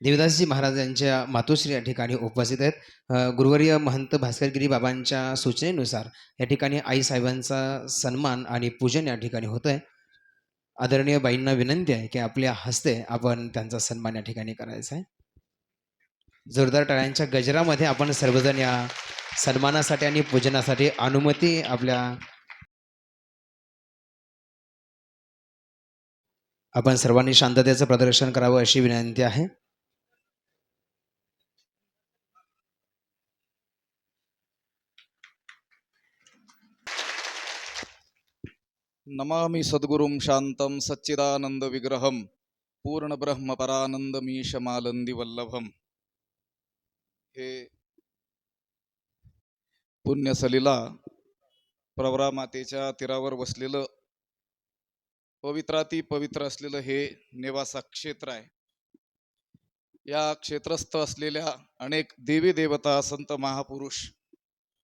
देवदासजी महाराज यांच्या मातोश्री या ठिकाणी उपस्थित आहेत. गुरुवर्य महंत भास्करगिरी बाबांच्या सूचनेनुसार या ठिकाणी आई साहेबांचा सन्मान आणि पूजन या ठिकाणी होतं आहे आदरणीय बाईंना विनंती आहे की आपल्या हस्ते आपण त्यांचा सन्मान या ठिकाणी करायचा आहे. जोरदार टाळ्यांच्या गजरामध्ये आपण सर्वजण या सन्मानासाठी आणि पूजनासाठी अनुमती आपल्या आपण सर्वांनी शांततेचं प्रदर्शन करावं अशी विनंती आहे. नमामि सद्गुरुं शान्तं सच्चिदानन्दविग्रहं पूर्णब्रह्मपरानन्दमीशमालन्दिवल्लभम्। हे पुण्यसलीला प्रवरा मातेच्या तीरावर वसलेलं पवित्राती पवित्र असलेलं हे नेवासा क्षेत्र आहे. या क्षेत्रस्थ असलेल्या अनेक देवी देवता संत महापुरुष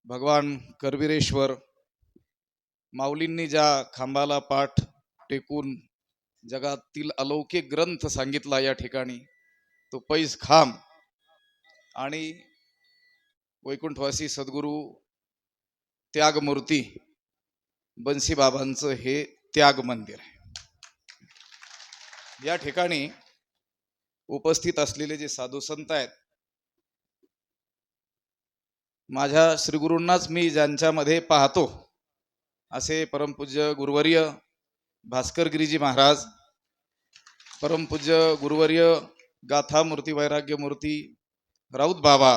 भगवान करवीरेश्वर माऊलींनी ज्या खांबाला पाठ टेकून जगातील अलौकिक ग्रंथ सांगितला या ठिकाणी तो पैस खांब आणि वैकुंठवासी सद्गुरू त्यागमूर्ती बन्सीबाबांचं हे त्याग मंदिर आहे. या ठिकाणी उपस्थित असलेले जे साधू संत आहेत माझ्या श्रीगुरूंनाच मी ज्यांच्यामध्ये पाहतो असे परमपूज्य गुरुवर्य भास्करगिरीजी महाराज परमपूज्य गुरुवर्य गाथा मूर्ती वैराग्य मूर्ती राऊत बाबा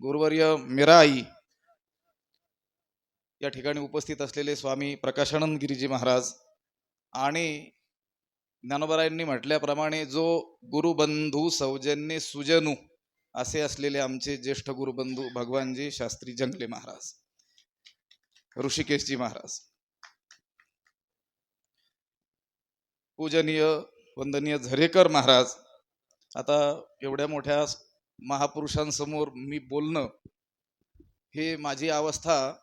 गुरुवर्य मीराई या ठिकाणी उपस्थित असलेले स्वामी प्रकाशानंद गिरीजी महाराज आणि ज्ञानोबरायांनी म्हटल्याप्रमाणे जो गुरुबंधू सौजन्य सुजनू असे असलेले आमचे ज्येष्ठ गुरुबंधू भगवानजी शास्त्री जंगले महाराज. ऋषिकेशजी महाराज. पूजनीय वंदनीय झरेकर महाराज. आता एवढ्या मोठ्या महापुरुषांसमोर मी बोलणं हे माझी अवस्था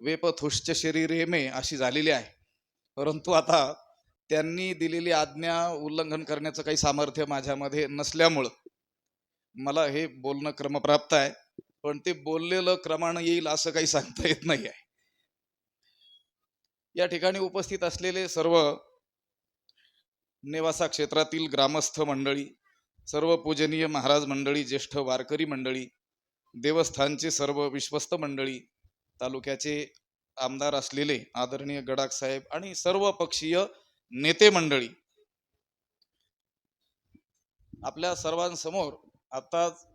वेपथुश्च शरीरे मे अशी झालेली आहे. परंतु आता त्यांनी दिलेली आज्ञा उल्लंघन करण्याचं काही सामर्थ्य माझ्यामध्ये नसल्यामुळं मला हे बोलणं क्रमप्राप्त आहे. पण ते बोललेलं क्रमानं येईल असं काही सांगता येत नाही आहे. या ठिकाणी उपस्थित असलेले सर्व नेवासा क्षेत्रातील ग्रामस्थ मंडळी सर्व पूजनीय महाराज मंडळी ज्येष्ठ वारकरी मंडळी देवस्थानचे सर्व विश्वस्त मंडळी तालुक्याचे आमदार असलेले आदरणीय गडाख साहेब आणि सर्व पक्षीय नेते मंडळी. आपल्या सर्वांसमोर आताच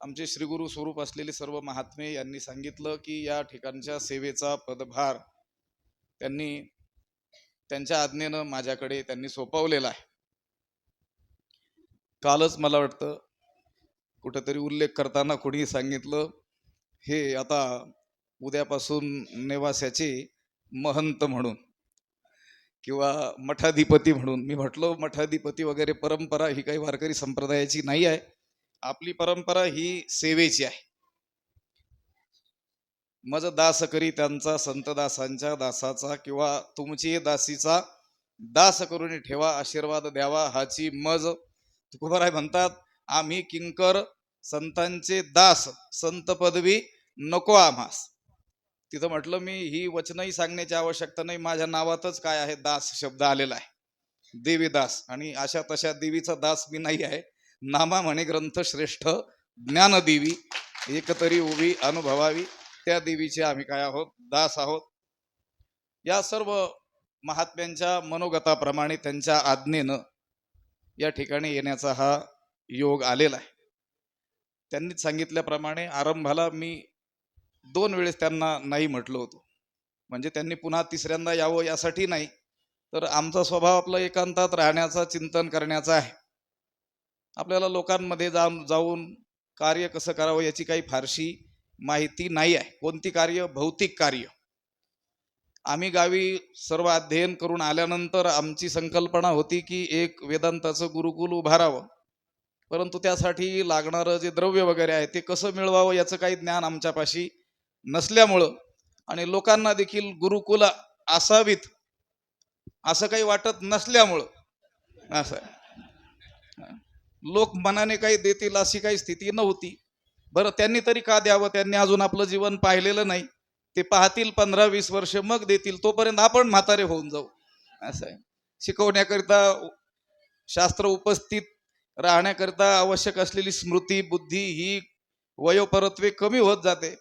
आमचे श्रीगुरु स्वरूप असलेले सर्व महात्मे यांनी सांगितलं की या ठिकाणच्या सेवेचा पदभार त्यांनी त्यांच्या आज्ञेनं माझ्याकडे त्यांनी सोपवलेला आहे. कालच मला वाटतं कुठेतरी उल्लेख करताना कोणी सांगितलं हे आता उद्यापासून नेवास्याचे महंत म्हणून किंवा मठाधिपती म्हणून मी म्हटलो मठाधिपती वगैरे परंपरा ही काही वारकरी संप्रदायाची नाही आहे. आपली परंपरा ही सेवेची आहे. मज दास करी त्यांचा संत दासांच्या दासाचा किंवा तुमची दासीचा दास करून ठेवा आशीर्वाद द्यावा हाची मज तुकोबाराय म्हणतात आम्ही किंकर संतांचे दास संत पदवी नको आम्हास. तिथं म्हटलं मी ही वचनही सांगण्याची आवश्यकता नाही माझ्या नावातच काय आहे दास शब्द आलेला आहे. देवी दास. आणि अशा तशा देवीचा दास मी नाही आहे. नामा म्हणे ग्रंथ श्रेष्ठ ज्ञानदेवी. एकतरी उभी अनुभवावी. त्या देवीचे आम्ही काय आहोत? दास आहोत. या सर्व महात्म्यांच्या मनोगताप्रमाणे त्यांच्या आज्ञेनं या ठिकाणी येण्याचा हा योग आलेला आहे. त्यांनीच सांगितल्याप्रमाणे आरंभाला मी दोन वेळेस त्यांना नाही म्हटलं होतो. म्हणजे त्यांनी पुन्हा तिसऱ्यांदा यावं यासाठी नाही तर आमचा स्वभाव आपला एकांतात राहण्याचा चिंतन करण्याचा आहे. आपल्याला लोकांमध्ये जाऊन जाऊन कार्य कसं करावं याची काही फारशी माहिती नाही आहे. कोणती कार्य? भौतिक कार्य. आम्ही गावी सर्व अध्ययन करून आल्यानंतर आमची संकल्पना होती की एक वेदांताचं गुरुकुल उभारावं. परंतु त्यासाठी लागणारं जे द्रव्य वगैरे आहे ते कसं मिळवावं याचं काही ज्ञान आमच्यापाशी नसल्यामुळं आणि लोकांना देखील गुरुकुल असावीत असं काही वाटत नसल्यामुळं. असं. लोक मनाने काही देतील अशी काही स्थिती नव्हती. बरं त्यांनी तरी का द्यावं? त्यांनी अजून आपलं जीवन पाहिलेलं नाही. ते पाहतील पंधरा वीस वर्ष मग देतील. तोपर्यंत आपण म्हातारे होऊन जाऊ. असं आहे. शिकवण्याकरिता शास्त्र उपस्थित राहण्याकरिता आवश्यक असलेली स्मृती बुद्धी ही वयोपरत्वे कमी होत जाते.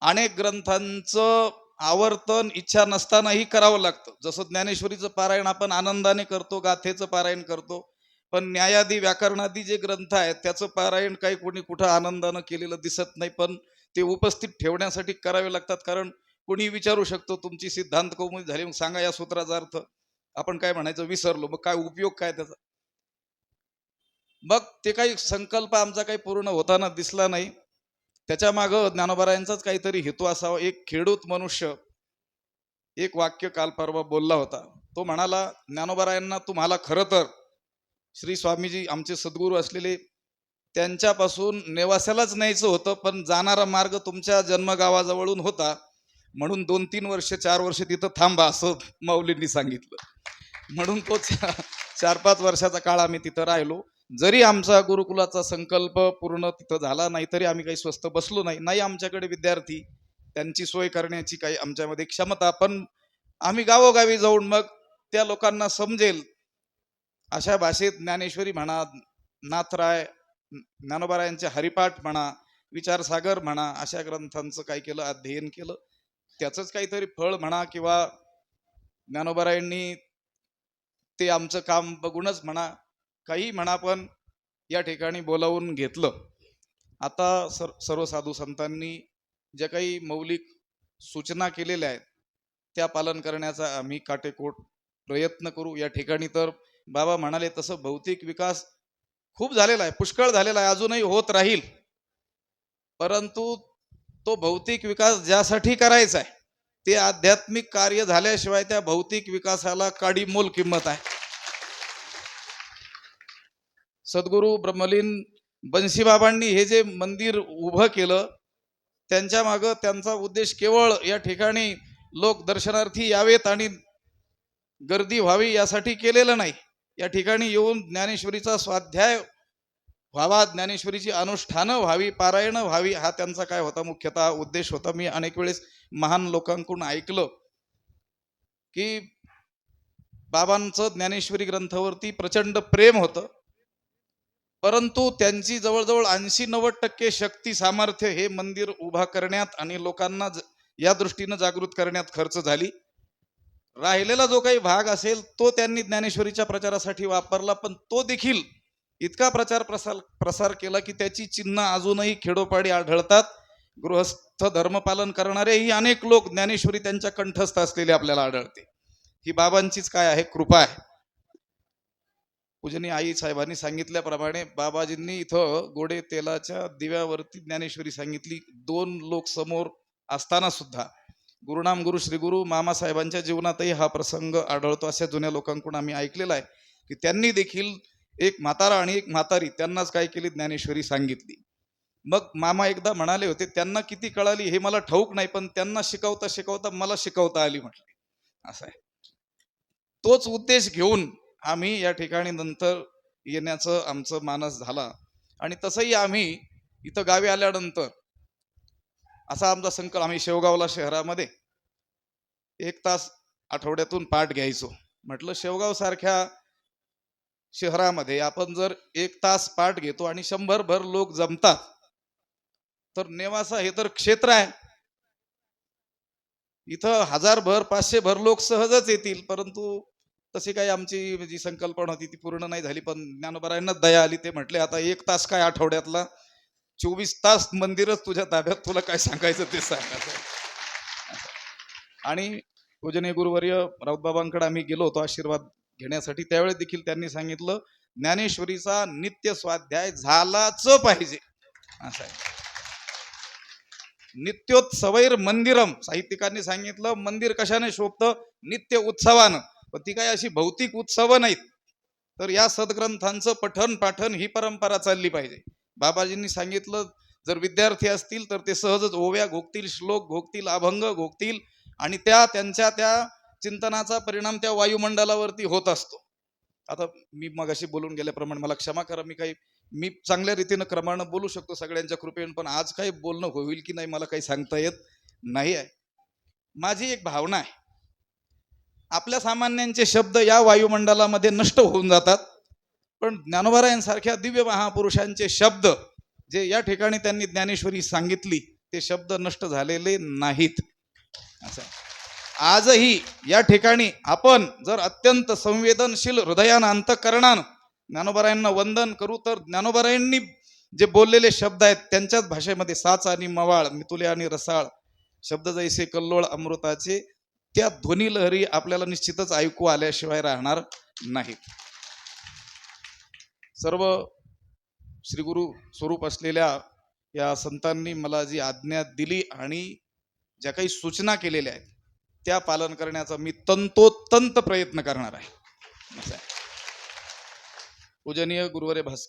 अनेक ग्रंथांचं आवर्तन इच्छा नसतानाही करावं लागतं. जसं ज्ञानेश्वरीचं पारायण आपण आनंदाने करतो गाथेचं पारायण करतो. पण न्यायादी व्याकरणादी जे ग्रंथ आहेत त्याचं पारायण काही कोणी कुठं आनंदानं केलेलं दिसत नाही पण ते उपस्थित ठेवण्यासाठी करावे लागतात. कारण कोणी विचारू शकतो तुमची सिद्धांत कौमुदी झाली मग सांगा या सूत्राचा अर्थ. आपण काय म्हणायचं? विसरलो. मग काय उपयोग काय त्याचा? मग ते काही संकल्प आमचा काही पूर्ण होताना दिसला नाही. त्याच्या मागं ज्ञानोबारायांचाच काहीतरी हेतू असावा. एक खेडूत मनुष्य एक वाक्य काल परवा बोलला होता. तो म्हणाला ज्ञानोबारायांना तुम्हाला खरं तर श्री स्वामीजी आमचे सद्गुरू असलेले त्यांच्यापासून नेवास्यालाच न्यायचं होतं पण जाणारा मार्ग तुमच्या जन्मगावाजवळून होता. म्हणून दोन तीन वर्ष चार वर्ष तिथं थांबा असं माऊलींनी सांगितलं. म्हणून तो चार पाच वर्षाचा काळ आम्ही तिथं राहिलो. जरी आमचा गुरुकुलाचा संकल्प पूर्ण तिथं झाला नाही तरी आम्ही काही स्वस्त बसलो नाही. नाही आमच्याकडे विद्यार्थी त्यांची सोय करण्याची काही आमच्यामध्ये क्षमता पण आम्ही गावोगावी जाऊन मग त्या लोकांना समजेल अशा भाषेत ज्ञानेश्वरी म्हणा नाथराय ज्ञानोबारायांचे हरिपाठ म्हणा विचारसागर म्हणा अशा ग्रंथांचं काय केलं अध्ययन केलं. त्याचंच काहीतरी फळ म्हणा किंवा ज्ञानोबारायांनी ते आमचं काम बघूनच म्हणा काही म्हणा पण या ठिकाणी बोलावून घेतलं. आता सर सर्व साधू संतांनी ज्या काही मौलिक सूचना केलेल्या आहेत त्या पालन करण्याचा आम्ही काटेकोट प्रयत्न करू. या ठिकाणी तर बाबा म्हणाले तसं भौतिक विकास खूप झालेला आहे पुष्कळ झालेला आहे अजूनही होत राहील. परंतु तो भौतिक विकास ज्यासाठी करायचा आहे ते आध्यात्मिक कार्य झाल्याशिवाय त्या भौतिक विकासाला काडी मोल किंमत आहे. सद्गुरू ब्रह्मलीन बन्शीबाबांनी हे जे मंदिर उभं केलं त्यांच्या मागं त्यांचा उद्देश केवळ या ठिकाणी लोक दर्शनार्थी यावेत आणि गर्दी व्हावी यासाठी केलेलं नाही. या ठिकाणी येऊन ज्ञानेश्वरीचा स्वाध्याय व्हावा ज्ञानेश्वरीची अनुष्ठानं व्हावी पारायणं व्हावी हा त्यांचा काय होता मुख्यतः उद्देश होता. मी अनेक वेळेस महान लोकांकडून ऐकलं की बाबांचं ज्ञानेश्वरी ग्रंथावरती प्रचंड प्रेम होतं. परंतु त्यांची जवळजवळ ऐंशी नव्वद टक्के शक्ती सामर्थ्य हे मंदिर उभा करण्यात आणि लोकांना ज- या दृष्टीनं जागृत करण्यात खर्च झाली. राहिलेला जो काही भाग असेल तो त्यांनी ज्ञानेश्वरीच्या प्रचारासाठी वापरला पण तो देखील इतका प्रचार प्रसार प्रसार केला की त्याची चिन्ह अजूनही खेडोपाडी आढळतात. गृहस्थ धर्मपालन करणारेही अनेक लोक ज्ञानेश्वरी त्यांच्या कंठस्थ असलेले आपल्याला आढळते. ही बाबांचीच काय आहे? कृपा आहे. पूजनी आई साहेबांनी सांगितल्याप्रमाणे बाबाजींनी इथं गोडे तेलाच्या दिव्यावरती ज्ञानेश्वरी सांगितली. दोन लोक समोर असताना सुद्धा गुरुनाम गुरु श्री गुरु मामासाहेबांच्या जीवनातही हा प्रसंग आढळतो. अशा जुन्या लोकांकडून आम्ही ऐकलेला आहे की त्यांनी देखील एक म्हातारा आणि एक म्हातारी त्यांनाच काय केली? ज्ञानेश्वरी सांगितली. मग मामा एकदा म्हणाले होते त्यांना किती कळाली हे मला ठाऊक नाही पण त्यांना शिकवता शिकवता मला शिकवता आली म्हटले. असं आहे. तोच उद्देश घेऊन आम्ही या ठिकाणी नंतर येण्याचं आमचं मानस झाला. आणि तसंही आम्ही इथं गावी आल्यानंतर असा आमचा संकल्प आम्ही शेवगावला शहरामध्ये एक तास आठवड्यातून पाठ घ्यायचो. म्हटलं शेवगाव सारख्या शहरामध्ये आपण जर एक तास पाठ घेतो आणि शंभर भर लोक जमतात तर नेवासा हे तर क्षेत्र आहे. इथं हजार भर पाचशे भर लोक सहजच येतील परंतु तशी काही आमची जी संकल्पना होती ती पूर्ण नाही झाली पण ज्ञानोबरायांना दया आली ते म्हटले आता एक तास काय आठवड्यातला चोवीस तास मंदिरच तुझ्या ताब्यात. तुला काय सांगायचं ते सांगायचं आणि पूजनीय गुरुवर्य राऊतबाबांकडे आम्ही गेलो होतो आशीर्वाद घेण्यासाठी. त्यावेळेस देखील त्यांनी सांगितलं ज्ञानेश्वरीचा नित्य स्वाध्याय झालाच पाहिजे. असं आहे. नित्योत्सवैर मंदिरम. साहित्यिकांनी सांगितलं मंदिर कशाने शोभतं? नित्य उत्सवानं. पण ती काय अशी भौतिक उत्सव नाहीत. तर या सद्ग्रंथांचं पठन पाठन ही परंपरा चालली पाहिजे. बाबाजींनी सांगितलं जर विद्यार्थी असतील तर ते सहजच ओव्या घोगतील श्लोक घोगतील अभंग घोगतील आणि त्या त्यांच्या त्या चिंतनाचा परिणाम त्या वायुमंडलावरती होत असतो. आता मी मगाशी बोलून गेल्याप्रमाणे मला क्षमा करा मी काही मी चांगल्या रीतीनं क्रमानं बोलू शकतो सगळ्यांच्या कृपेने पण आज काही बोलणं होईल की नाही मला काही सांगता येत नाही आहे. माझी एक भावना आहे. आपल्या सामान्यांचे शब्द या वायुमंडलामध्ये नष्ट होऊन जातात. पण ज्ञानोबारायांसारख्या दिव्य महापुरुषांचे शब्द जे या ठिकाणी त्यांनी ज्ञानेश्वरी सांगितली ते शब्द नष्ट झालेले नाहीत. असं. आजही या ठिकाणी आपण जर अत्यंत संवेदनशील हृदयानं अंतकरणानं ज्ञानोबारायांना वंदन करू तर ज्ञानोबारायांनी जे बोललेले शब्द आहेत त्यांच्याच भाषेमध्ये साच आणि मवाळ मितुले आणि रसाळ शब्द जैसे कल्लोळ अमृताचे त्या ध्वनी लहरी आपल्याला निश्चितच ऐकू आल्याशिवाय राहणार नाहीत. सर्व श्री गुरु स्वरूप असलेल्या या संतांनी मला जी आज्ञा दिली आणि ज्या काही सूचना केलेल्या आहेत त्या पालन करण्याचा मी तंतोतंत प्रयत्न करणार आहे आहे. पूजनीय गुरुवरे भास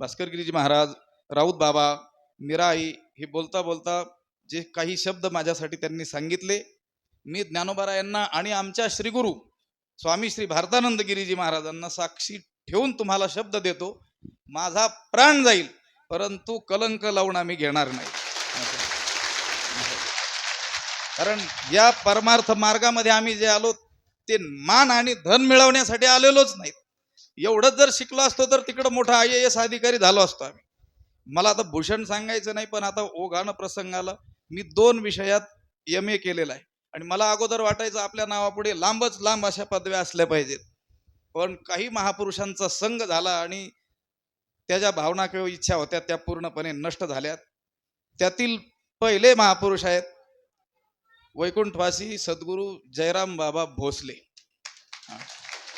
भास्करगिरीजी महाराज राऊत बाबा मीराई हे बोलता बोलता जे काही शब्द माझ्यासाठी त्यांनी सांगितले मी ज्ञानोबारा यांना आणि आमच्या श्रीगुरु स्वामी श्री भारतानंद गिरीजी महाराजांना साक्षी ठेवून तुम्हाला शब्द देतो माझा प्राण जाईल परंतु कलंक लावून आम्ही घेणार नाही. कारण या परमार्थ मार्गामध्ये आम्ही जे आलो ते मान आणि धन मिळवण्यासाठी आलेलोच नाहीत. एवढंच जर शिकलो असतो तर तिकडं मोठा आय एस अधिकारी झालो असतो आम्ही. मला आता भूषण सांगायचं नाही पण आता ओघानं प्रसंगाला मी दोन विषयात एम ए केलेला आहे. आणि मला अगोदर वाटायचं आपल्या नावापुढे लांबच लांब अशा पदव्या असल्या पाहिजेत. पण काही महापुरुषांचा संघ झाला आणि त्या ज्या भावना किंवा इच्छा होत्या त्या पूर्णपणे नष्ट झाल्यात. त्यातील पहिले महापुरुष आहेत वैकुंठवासी सद्गुरू जयराम बाबा भोसले.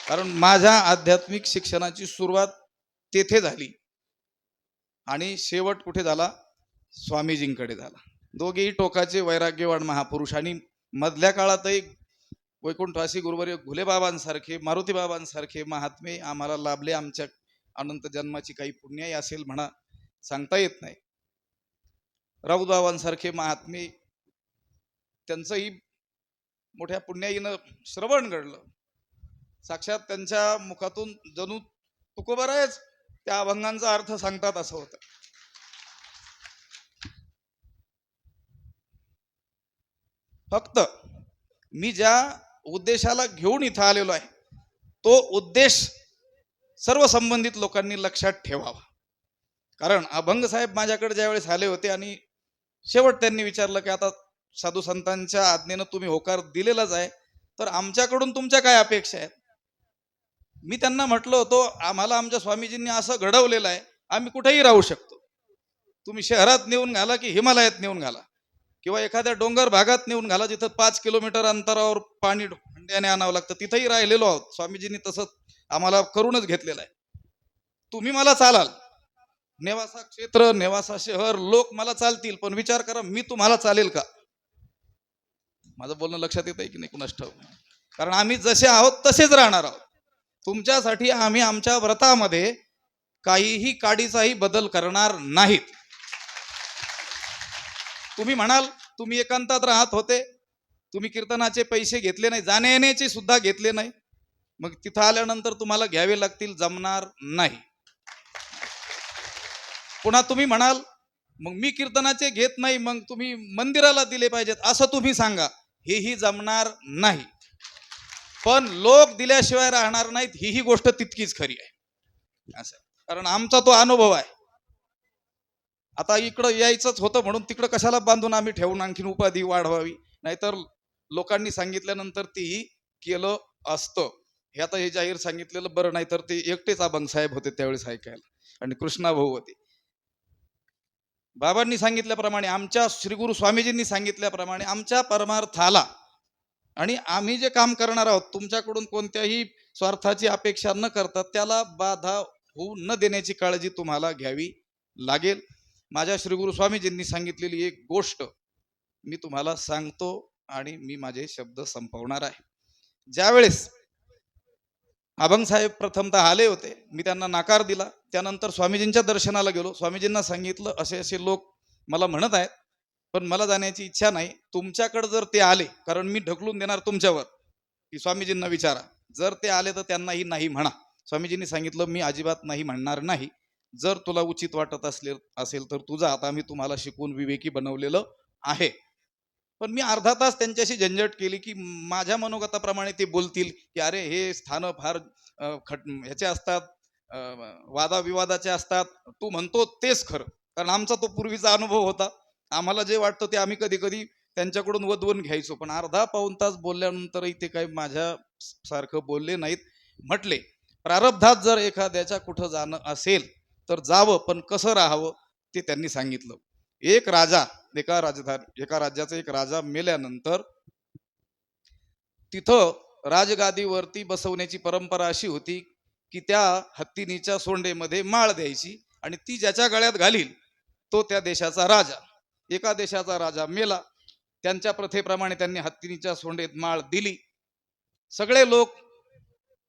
कारण माझ्या आध्यात्मिक शिक्षणाची सुरुवात तेथे झाली आणि शेवट कुठे झाला? स्वामीजींकडे झाला. दोघेही टोकाचे वैराग्यवान महापुरुष आणि मधल्या काळातही वैकुंठवासी गुरुवर्य घुलेबाबांसारखे मारुतीबाबांसारखे महात्मे आम्हाला लाभले. आमच्या अनंत जन्माची काही पुण्याई असेल म्हणा सांगता येत नाही. राऊतबाबांसारखे महात्मे त्यांचंही मोठ्या पुण्याईनं श्रवण घडलं. साक्षात त्यांच्या मुखातून जणू तुकोबरायच त्या अभंगांचा अर्थ सांगतात असं होतं. फक्त मी ज्या उद्देशाला घेऊन इथं आलेलो आहे. तो उद्देश सर्व संबंधित लोकांनी लक्षात ठेवावा. कारण अभंग साहेब माझ्याकडे ज्यावेळेस आले होते आणि शेवट त्यांनी विचारलं की आता साधू संतांच्या आज्ञेनं तुम्ही होकार दिलेलाच आहे तर आमच्याकडून तुमच्या काय अपेक्षा आहेत? मी त्यांना म्हटलं होतो आम्हाला आमच्या स्वामीजींनी असं घडवलेलं आहे आम्ही कुठेही राहू शकतो. तुम्ही शहरात नेऊन घाला की हिमालयात नेऊन घाला. किंवा एखाद्या डोंगर भागात नेऊन घाला जिथं पाच किलोमीटर अंतरावर पाणी हंड्याने आणावं लागतं. तिथंही राहिलेलो आहोत. स्वामीजींनी तसंच आम्हाला करूनच घेतलेलं आहे. तुम्ही मला चालाल. नेवासा क्षेत्र नेवासा शहर लोक मला चालतील पण विचार करा मी तुम्हाला चालेल का? माझं बोलणं लक्षात येत आहे की नाही? कुणास ठाऊ कारण आम्ही जसे आहोत तसेच राहणार आहोत. तुमच्यासाठी आम्ही आमच्या व्रतामध्ये काहीही काडीचाही बदल करणार नाहीत. तुम्ही म्हणाल तुम्ही एकांतात राहत होते. तुम्ही कीर्तनाचे पैसे घेतले नाही जाण्या येण्याचे सुद्धा घेतले नाही. मग तिथं आल्यानंतर तुम्हाला घ्यावे लागतील जमणार नाही. पुन्हा तुम्ही म्हणाल मग मी कीर्तनाचे घेत नाही मग तुम्ही मंदिराला दिले पाहिजेत असं तुम्ही सांगा. हेही जमणार नाही. पण लोक दिल्याशिवाय राहणार नाहीत ही ही गोष्ट तितकीच खरी आहे. असं. कारण आमचा तो अनुभव आहे. आता इकडं यायचंच होतं म्हणून तिकडं कशाला बांधून आम्ही ठेवून आणखीन उपाधी वाढवावी? नाहीतर लोकांनी सांगितल्यानंतर तेही केलं असतं. हे आता हे जाहीर सांगितलेलं बरं नाही तर ते एकटेच अभंग साहेब होते त्यावेळेस ऐकायला. आणि कृष्णा भाऊ होते. बाबांनी सांगितल्याप्रमाणे आमच्या श्रीगुरु स्वामीजींनी सांगितल्याप्रमाणे आमच्या परमार्थाला आणि आम्ही जे काम करणार आहोत तुमच्याकडून कोणत्याही स्वार्थाची अपेक्षा न करता त्याला बाधा होऊ न देण्याची काळजी तुम्हाला घ्यावी लागेल. माझ्या श्रीगुरु स्वामीजींनी सांगितलेली एक गोष्ट मी तुम्हाला सांगतो आणि मी माझे शब्द संपवणार आहे. ज्यावेळेस अभंग साहेब प्रथमतः आले होते मी त्यांना नाकार दिला. त्यानंतर स्वामीजींच्या दर्शनाला गेलो. स्वामीजींना सांगितलं असे असे लोक मला म्हणत आहेत पण मला जाण्याची इच्छा नाही. तुमच्याकडे जर ते आले कारण मी ढकलून देणार तुमच्यावर की स्वामीजींना विचारा. जर ते आले तर त्यांनाही नाही म्हणा. स्वामीजींनी सांगितलं मी अजिबात नाही म्हणणार नाही. जर तुला उचित वाटत असले असेल तर तुझं आता मी तुम्हाला शिकून विवेकी बनवलेलं आहे. पण मी अर्धा तास त्यांच्याशी झंझट केली की माझ्या मनोगताप्रमाणे ते बोलतील की अरे हे स्थानं फार खट ह्याचे असतात वादाविवादाचे असतात. तू म्हणतो तेच खरं. कारण आमचा तो पूर्वीचा अनुभव होता. आम्हाला जे वाटतं ते आम्ही कधी कधी त्यांच्याकडून वधवून घ्यायचो. पण अर्धा पाऊन तास बोलल्यानंतरही ते काही माझ्या सारखं बोलले नाहीत म्हटले. प्रारब्धात जर एखाद्याच्या कुठं जाणं असेल तर जावं पण कसं राहावं ते त्यांनी सांगितलं. एक राजा एका राजधानी एका राज्याचा एक राजा मेल्यानंतर तिथं राजगादीवरती बसवण्याची परंपरा अशी होती की त्या हत्तीनीच्या सोंडेमध्ये माळ द्यायची आणि ती ज्याच्या गळ्यात घालील तो त्या देशाचा राजा. एका देशाचा राजा मेला. त्यांच्या प्रथेप्रमाणे त्यांनी हत्तीनीच्या सोंडेत माळ दिली. सगळे लोक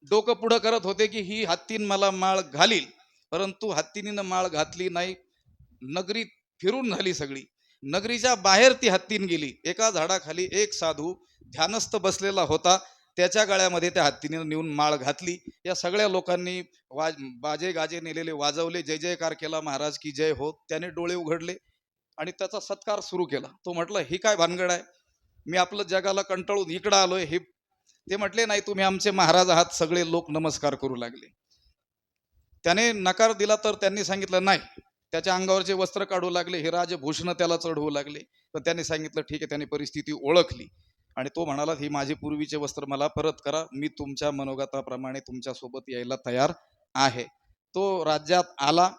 डोकं पुढं करत होते की ही हत्तीन मला माळ घालील. परंतु हत्तीनीनं माळ घातली नाही. नगरी फिरून झाली सगळी. नगरीच्या बाहेर ती हत्तीन गेली. एका झाडाखाली एक साधू ध्यानस्थ बसलेला होता. त्याच्या गळ्यामध्ये त्या हत्तीने नेऊन माळ घातली. या सगळ्या लोकांनी वाज बाजे गाजे नेलेले वाजवले. जय जयकार केला महाराज की जय हो. त्याने डोळे उघडले आणि त्याचा सत्कार सुरू केला. तो म्हटलं ही काय भानगड आहे? मी आपलं जगाला कंटाळून इकडं आलोय. हे ते म्हटले नाही तुम्ही आमचे महाराज आहात. सगळे लोक नमस्कार करू लागले. त्याने नकार दिला तर त्यांनी सांगितलं नाही त्याच्या अंगावरचे वस्त्र काढू लागले हे राजभूषण त्याला चढवू लागले. तर त्यांनी सांगितलं ठीक आहे. त्यांनी परिस्थिती ओळखली. आणि तो म्हणाला ही माझे पूर्वीचे वस्त्र मला परत करा. मी तुमच्या मनोगताप्रमाणे तुमच्यासोबत यायला तयार आहे. तो राज्यात आला.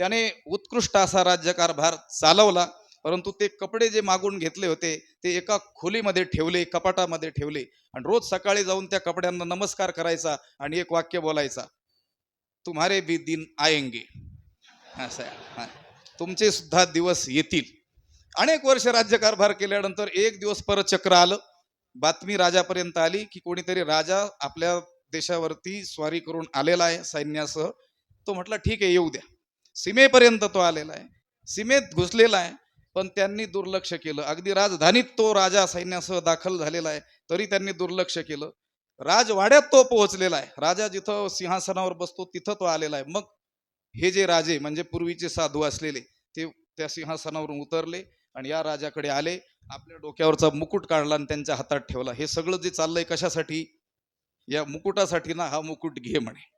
त्याने उत्कृष्ट असा राज्यकारभार चालवला परंतु ते कपडे जे मागून घेतले होते ते एका खोलीमध्ये ठेवले कपाटामध्ये ठेवले. आणि रोज सकाळी जाऊन त्या कपड्यांना नमस्कार करायचा आणि एक वाक्य बोलायचा. तुम्हारे भी दिन आएंगे. असं आहे. तुमचे सुद्धा दिवस येतील. अनेक वर्ष राज्यकारभार केल्यानंतर एक दिवस परत चक्र आलं. बातमी राजापर्यंत आली की कोणीतरी राजा आपल्या देशावरती स्वारी करून आलेला आहे सैन्यासह. तो म्हटला ठीक आहे येऊ द्या. सीमेपर्यंत तो आलेला आहे. सीमेत घुसलेला आहे. पण त्यांनी दुर्लक्ष केलं. अगदी राजधानीत तो राजा सैन्यासह दाखल झालेला आहे. तरी त्यांनी दुर्लक्ष केलं. राजवाड्यात तो पोहोचलेला आहे. राजा जिथं सिंहासनावर बसतो तिथं तो आलेला आहे. मग हे जे राजे म्हणजे पूर्वीचे साधू असलेले ते त्या सिंहासनावरून उतरले आणि या राजाकडे आले. आपल्या डोक्यावरचा मुकुट काढला आणि त्यांच्या हातात ठेवला. हे सगळं जे चाललंय कशासाठी? या मुकुटासाठी ना हा मुकुट घे म्हणे.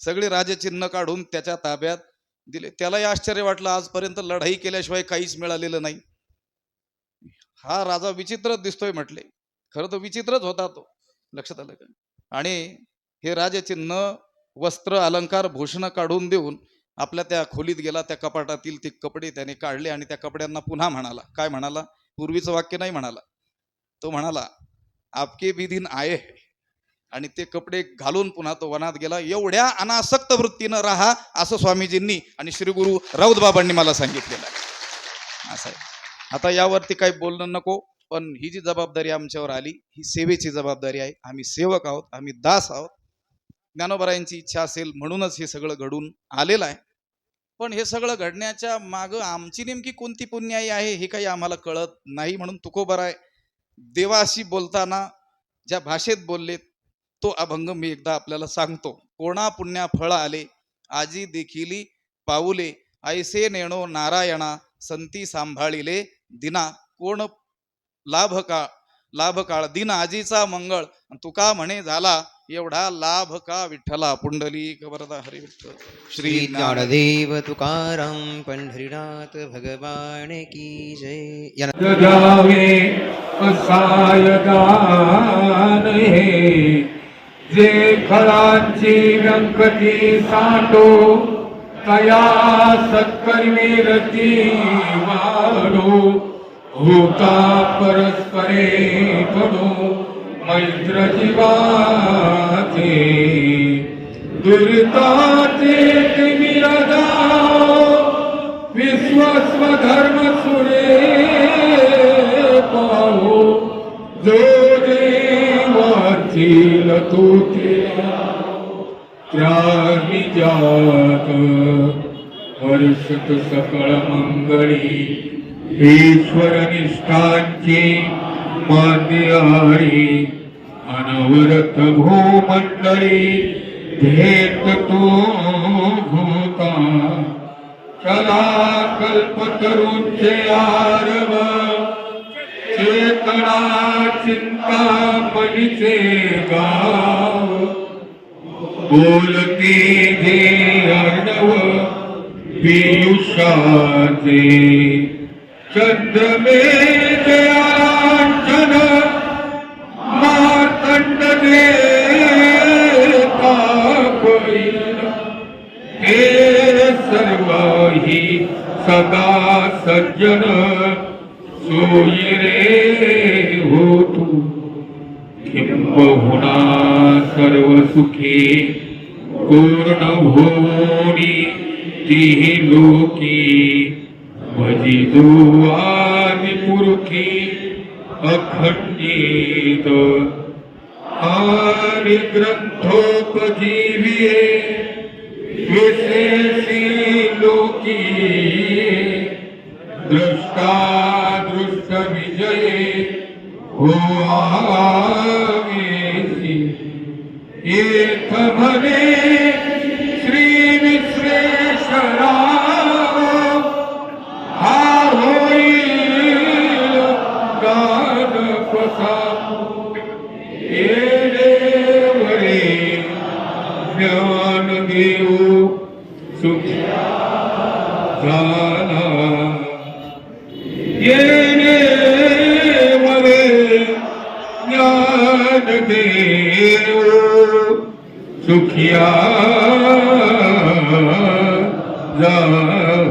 सगळे राजे चिन्ह काढून त्याच्या ताब्यात दिले. त्यालाही आश्चर्य वाटलं. आजपर्यंत लढाई केल्याशिवाय काहीच मिळालेलं नाही. हा राजा विचित्रच दिसतोय म्हटले. खरं तर विचित्रच होता तो. लक्षात आलं का? आणि हे राजचिन्ह वस्त्र अलंकार भूषण काढून देऊन आपल्या त्या खोलीत गेला त्या कपाटातील ते कपडे त्याने काढले आणि त्या कपड्यांना पुन्हा म्हणाला. काय म्हणाला? पूर्वीचं वाक्य नाही म्हणाला. तो म्हणाला आपके बिधीन आहे आये आणि ते कपडे घालून पुन्हा तो वनात गेला. एवढ्या अनासक्त वृत्तीनं राहा असं स्वामीजींनी आणि श्री गुरु राऊत बाबांनी मला सांगितलेलं आहे. असं आहे. आता यावरती काही बोलणं नको. पण ही जी जबाबदारी आमच्यावर आली ही सेवेची जबाबदारी आहे. आम्ही सेवक आहोत आम्ही दास आहोत. ज्ञानोबरायांची इच्छा असेल म्हणूनच हे सगळं घडून आलेलं आहे. पण हे सगळं घडण्याच्या मागं आमची नेमकी कोणती पुण्याई आहे हे काही आम्हाला कळत नाही म्हणून तुकोबराय देवाशी बोलताना ज्या भाषेत बोलले तो अभंग मी एकदा आपल्याला सांगतो. कोणा पुण्या फळ आले आजी देखिली पाऊले. ऐसे नेणो नारायणा संती सांभाळिले दिना. कोण लाभ का? लाभ काळ. दिन आजीचा मंगळ. तुका म्हणे झाला एवढा लाभ का विठ्ठला? पुंडली वरदा हरी विठ्ठल. श्री ज्ञानदेव तुकाराम पंढरीनाथ भगवान की जय. या जगावे असाय दान हे. जे फळांची व्यंकटी साठो तया सत्कर्मी रती वाढो भूता परस्परे पदो मैत्रजिवाते। दुरिता चेति विरदा विश्वस्वधर्म सुरे पाहो जो देवाचिलतु त्याहि जात। हर्षत सकल मङ्गली मंगळी ईश्वर निष्ठांची मान्य हरी अनवरत भूमंडळी घेत तो होता. चला कल्पतरूंचे आरव चेतना चिंता मनीचे गाव. बोलती जे अर्णव पियुषाचे चंद्रमे जयांचन मातंड देता पहिल हे सर्व ही सदा सज्जन सोयी रे हो तू. किंबहुना सर्व सुखे पूर्ण होणी तीही लोकी. भजिजो आदि पुरुखी अखंडित आणि ग्रंथोपजीवी विशेषी लोकी। सुखिया झाला